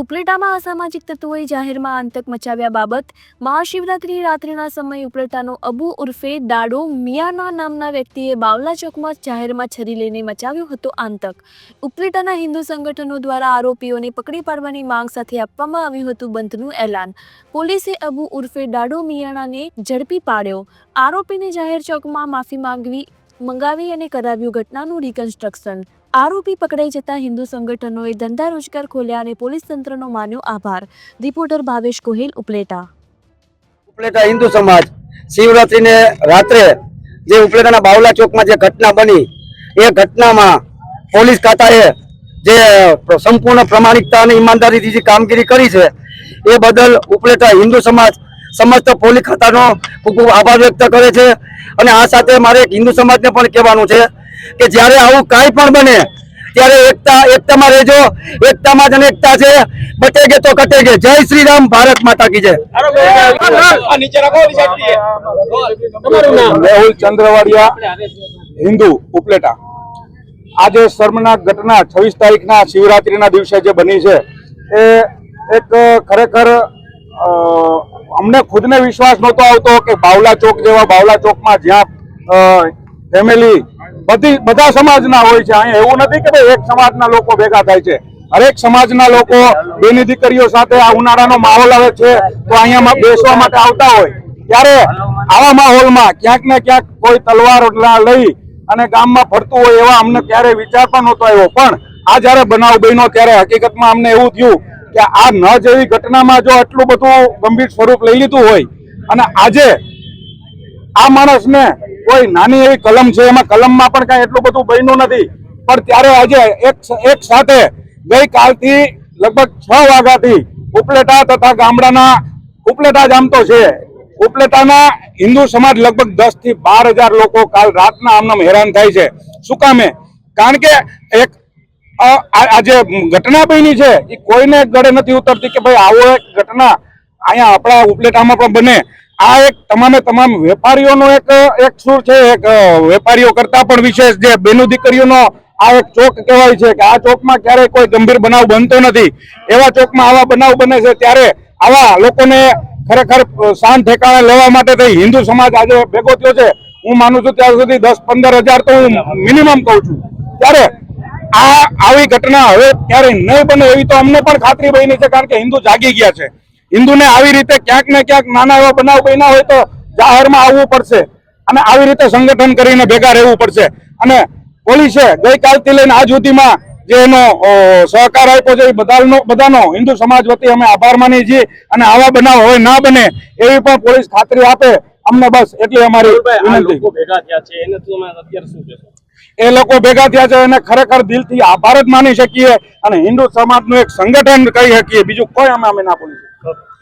ઉપલેટામાં અસામાજિક તત્વોએ જાહેરમાં આતંક મચાવ્યા બાબત, મહાશિવરાત્રી રાત્રિના સમયે ઉપલેટાનો અબુ ઉર્ફે દાડો મિયાના નામના વ્યક્તિએ બાવલા ચોકમાં જાહેરમાં છરી લઈને મચાવ્યો હતો આતંક. ઉપલેટાના હિન્દુ સંગઠનો દ્વારા આરોપીઓને પકડી પાડવાની માંગ સાથે આપવામાં આવ્યું હતું બંધનું એલાન. પોલીસે અબુ ઉર્ફે દાડો મિયાણાને ઝડપી પાડ્યો. આરોપીને જાહેર ચોકમાં માફી માંગવી, મંગાવી અને કરાવ્યું ઘટનાનું રિકન્સ્ટ્રક્શન આરોપી પકડાઈ જતા હિન્દુ સંગઠનોએ ધંધા રોજગાર ખોલ્યા અને પોલીસ તંત્રનો માન્યો આભાર. રિપોર્ટર ભાવેશ ગોહિલ, ઉપલેટા. ઉપલેટા હિન્દુ સમાજ. શિવરાત્રીને રાત્રે જે ઉપલેટાના બાવલા ચોકમાં જે ઘટના બની, એ ઘટનામાં પોલીસ ખાતાએ જે સંપૂર્ણ પ્રમાણિકતા અને ઈમાનદારીથી જે કામગીરી કરી છે, એ બદલ ઉપલેટા હિન્દુ સમાજ સમસ્ત પોલીસ ખાતાનો ખૂબ ખૂબ આભાર વ્યક્ત કરે છે. અને આ સાથે મારે હિન્દુ સમાજને પણ કહેવાનું છે કે જ્યારે આવું કાંઈ પણ બને ત્યારે એકતા એકતામાં રહેજો. એકતામાં જ અનેકતા છે. બટેગે તો કટેગે. જય શ્રી રામ ભારત માતા કી જય. મેહુલ ચંદ્રવાડિયા હિન્દુ ઉપલેટા. આજે શર્મનાક ઘટના છવ્વીસ તારીખના શિવરાત્રીના દિવસે જે બની છે એ એક ખરેખર અમને ખુદને વિશ્વાસ નહોતો આવતો કે બાવલા ચોક જેવા બાવલા ચોકમાં જ્યાં ફેમિલી બધી બધા સમાજના હોય છે. અહીંયા એવું નથી કે ભાઈ એક સમાજના લોકો ભેગા થાય છે. હરેક સમાજના લોકો બેની દીકરીઓ સાથે આ ઉનાળાનો માહોલ આવે છે તો અહીંયા બેસવા માટે આવતા હોય. ત્યારે આવા માહોલમાં ક્યાંક ને ક્યાંક કોઈ તલવાર લઈ અને ગામમાં ફરતું હોય એવા અમને ક્યારે વિચાર પણ નહોતો આવ્યો. પણ આ જ્યારે બનાવ બન્યો ત્યારે હકીકતમાં અમને એવું થયું કે આ ન જેવી ઘટનામાં જો આટલું બધું ગંભીર સ્વરૂપ લઈ લીધું હોય અને આજે આ માણસને કોઈ નાની એવી કલમ છે એમાં કલમમાં પણ કઈ એટલું બધું બન્યું નથી. પણ ત્યારે આજે એક એક સાથે ગઈ કાલથી લગભગ છ વાગ્યાથી ઉપલેટા તથા ગામડાના ઉપલેટા જ આમ તો છે ઉપલેટાના હિન્દુ સમાજ લગભગ દસથી બાર હજાર લોકો કાલ રાતના આમનામ હેરાન થાય છે. શું કામે કારણ કે એક અ, આ આ જે ઘટના બની છે એ કોઈને ગળે નથી ઉતરતી કે ભાઈ આવો એક ઘટના અહીંયા આપણા ઉપલેટામાં પણ બને. આ એક તમામે તમામ વેપારીઓનો એક એક સુર છે, એક વેપારીઓ કરતા પણ વિશેષ જે બેનું દીકરીઓનો આ એક ચોક કહેવાય છે કે આ ચોકમાં ક્યારેય કોઈ ગંભીર બનાવ બનતો નથી. એવા ચોકમાં આવા બનાવ બને છે ત્યારે આવા લોકોને ખરેખર શાંત ઠેકાણે લેવા માટે થઈ હિન્દુ સમાજ આજે ભેગો થયો છે. હું માનું છું ત્યાં સુધી દસ પંદર હજાર તો હું મિનિમમ કહું છું. ત્યારે આ આવી ઘટના હવે ક્યારેય નહીં બને એવી તો અમને પણ ખાતરી બની છે કારણ કે હિન્દુ જાગી ગયા છે. હિન્દુને આવી રીતે ક્યાંક ને ક્યાંક નાના એવા બનાવ બન્યા હોય તો જાહેરમાં આવવું પડશે. અને આવી રીતે સંગઠન કરીને ભેગા રહેવું પડશે. અને પોલીસે ગઈકાલથી લઈને આજ સુધીમાં જે એનો સહકાર આપ્યો છે એ બધાનો બધાનો હિન્દુ સમાજ વતી અમે આભાર માની છીએ. અને આવા બનાવ હવે ના બને એવી પણ પોલીસ ખાતરી આપે. અમને બસ એટલી અમારી વિનંતી. ભેગા થયા છે. એને તમે અત્યારે શું કહેશો? એ લોકો ભેગા થયા છે એને ખરેખર દિલથી આભાર જ માની શકીએ. અને હિન્દુ સમાજનું એક સંગઠન કહી શકીએ. બીજું કોઈ અમે અમે ના બોલી શકીએ. cook